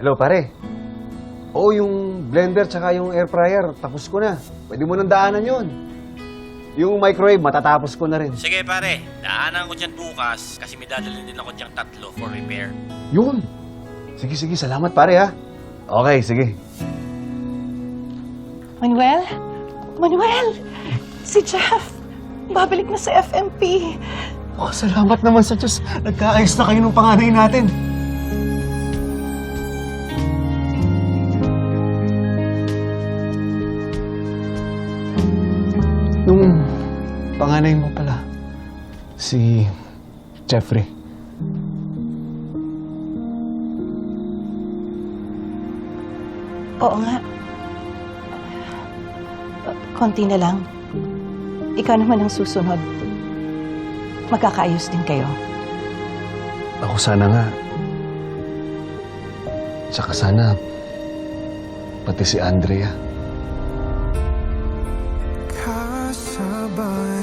Hello, pare. Oo, yung blender tsaka yung air fryer, tapos ko na. Pwede mo nang daanan yun. Yung microwave, matatapos ko na rin. Sige pare, daanan ko dyan bukas kasi may dadalhin din ako dyan tatlo for repair. Yun. Sige, sige. Salamat, pare, ha. Okay, sige. Manuel? Manuel! Si Jeff! Babalik na sa FMP. Oh, salamat naman sa Diyos. Nagkaayos na kayo ng panganay natin. Panganay mo pala, si Jeffrey. Oo nga. Konti na lang. Ikaw naman ang susunod. Magkakaayos din kayo. Ako sana nga. Tsaka sana, pati si Andrea. Kasabay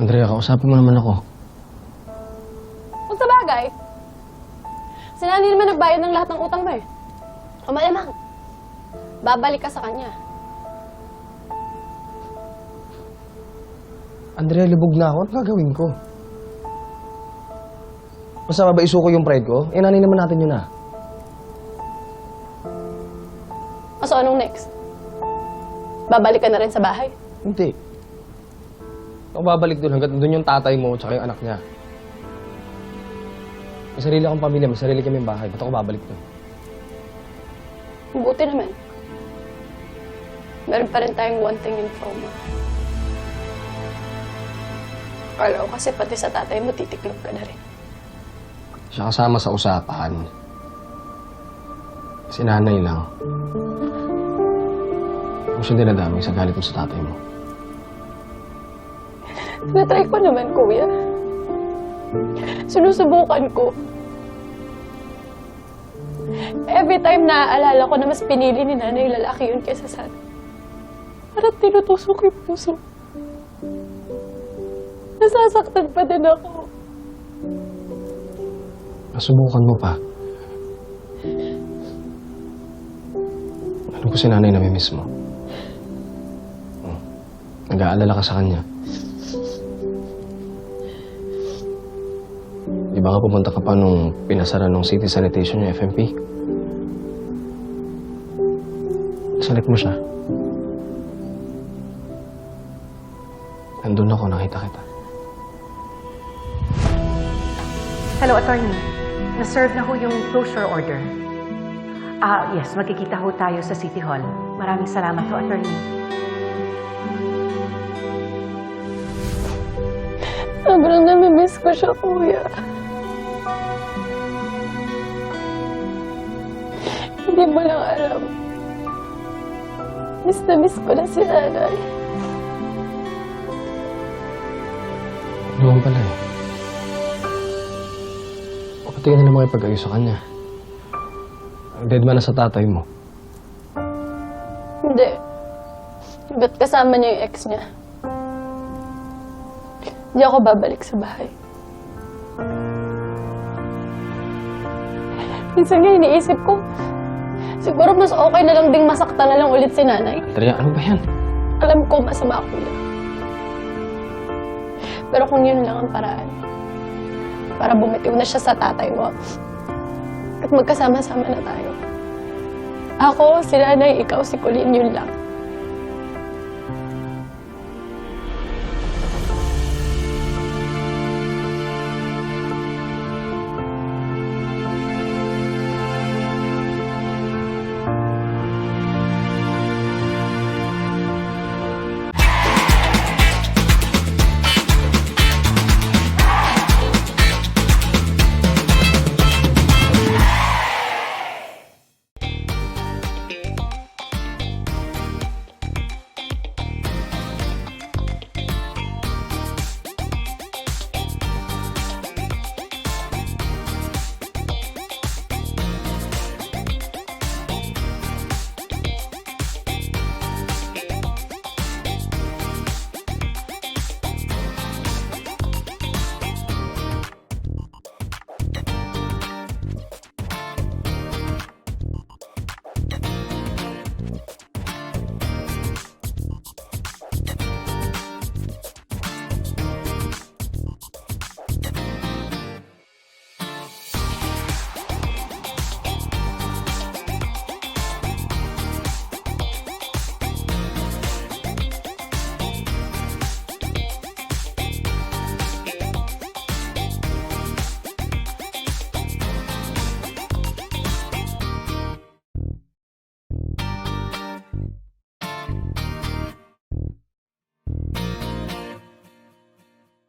Andrea, kausapin mo naman ako. Kung sa bagay, si Nani naman nagbayad ng lahat ng utang mo eh. O malamang, babalik ka sa kanya. Andrea, lubog na ako. Ano gagawin ko? Masama ba isuko yung pride ko? Eh, nanay naman natin yun ah. O so, anong next? Babalik ka na rin sa bahay? Hindi. Ako babalik doon hanggat doon yung tatay mo at yung anak niya. May sarili akong pamilya, may sarili kami bahay. Ba't ako babalik doon? Buti naman. Meron pa rin tayong one thing in common. Akala ko kasi pati sa tatay mo, titiklop ka na rin. Siya kasama sa usapan. Si nanay lang. Huwag siya dinadamay sa galit mo sa tatay mo. Natry ko naman, kuya. Sinusubukan ko. Every time naaalala ko na mas pinili ni nanay lalaki yun kaysa sa atin. Parang tinutusok yung puso. Nasasaktan pa din ako. Nasubukan mo pa. Ano ko si nanay namimiss mo? Hmm. Nag-aalala ka sa kanya. Di ba nga pumunta ka pa nung pinasara nung city sanitation yung FMP? Salit mo siya. Nandun ako, nakita kita. Hello, attorney. Na-serve na ho yung closure order. Ah, yes, magkikita ho tayo sa City Hall. Maraming salamat ho, attorney. Sobrang namimiss ko siya, kuya. Hindi mo lang alam. Miss na miss ko na si nanay. Doon pala eh. Pati na naman ipag-ayos sa kanya. Dead man na sa tatay mo. Hindi. Ba't kasama niya yung ex niya? Hindi ako babalik sa bahay. Minsan nga iniisip ko, siguro mas okay na lang ding masaktan na lang ulit si nanay. Andrea, ano ba yan? Alam ko masama ako yan. Pero kung yun lang ang paraan, para bumitiw na siya sa tatay mo, at magkasama-sama na tayo. Ako, si nanay, ikaw, si Colleen, yun lang.